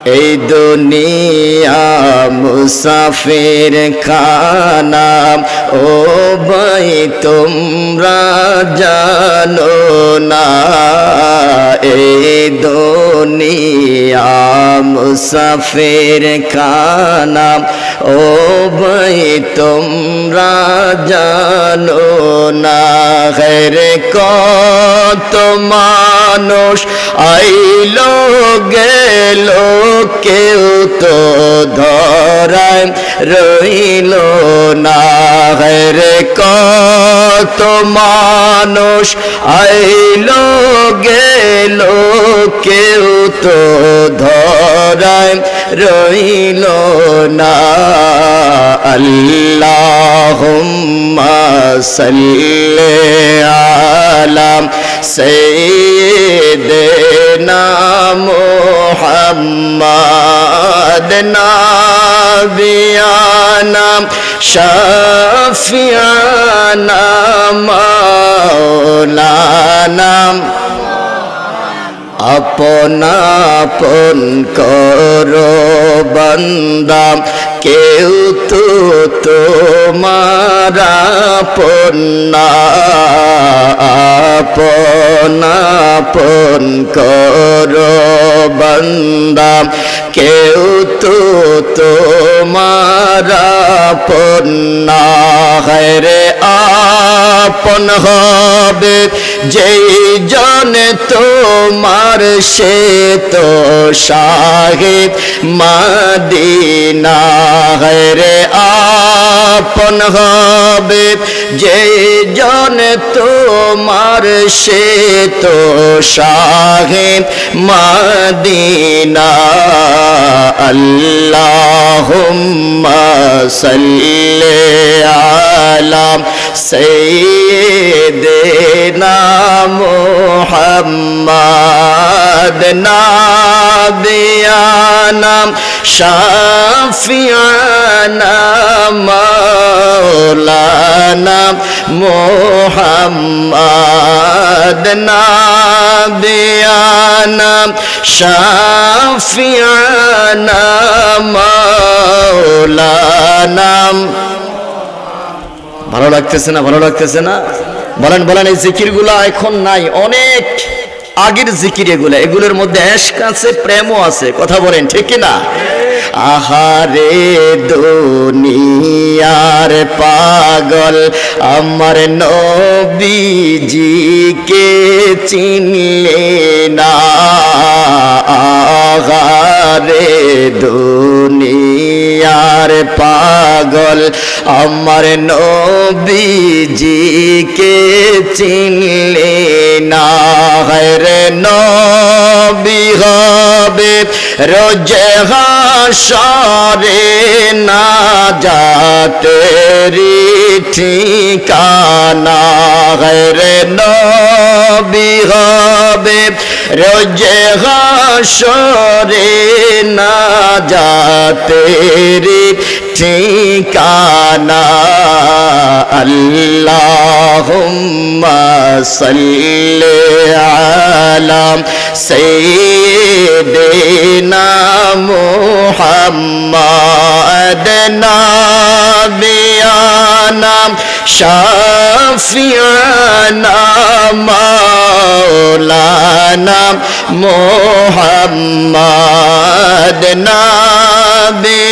এই দুনিয়া মুসাফির খানা ও ভাই, তোমরা জানো না। এই দুনিয়া মুসাফির খানা ও ভাই, তোমরা জানো না। হেরে কত মানুষ, আইলো গেল কেউ তো ধরায়, রইল না রে কত মানুষ, আইলো গেল কেউ তো ধরায়, রইল না আল্লাহুম্মা সাল্লি আলা محمد نبينا شفيعنا مولانا আপন আপন করো বান্দা কেউ তো তোমার আপন আপন আপন করো বান্দা। কেউ তো তোমার আপন না রে আপন হবে। যেই জন তোমার সে তো শাহিদ মাদিনা রে আপন হবে। যে জন তোমার সে তো শাহিদ মাদিনা, আল্লাহুম্মা সাল্লি আলা সাইয়্যিদিনা মুহাম্মাদ নাবিয়ানা শাফিয়ানা মাওলানা মুহাম্মাদ নাবিয়ানা শাফিয়ানা মাওলানা। ভালো লাগতেছে না ভালো লাগতেছে না? বলেন বলেন, এই জিকিরগুলো এখন নাই। অনেক আগের জিকির এগুলো। এগুলোর মধ্যে এশক আছে, প্রেমও আছে। কথা বলেন, ঠিক না? আহারে দুনিয়ার পাগল, আমার নবীজিকে চিনলে না। আহারে দুনিয়ার পাগল। আমার নবীজিকে চিনলে না রে নবী হবে। রোজে হাসরে না যাতেরি ঠিকানা রে নবী হবে। রোজে হাসরে না যাতেরি ঠিকানা আল্লাহুম্মা সাল্লি আলা সাইয়্যিদিনা মুহাম্মাদ নাবিয়ানা শাফিয়ানা নাম মোহাম্মদ নাবিয়ানা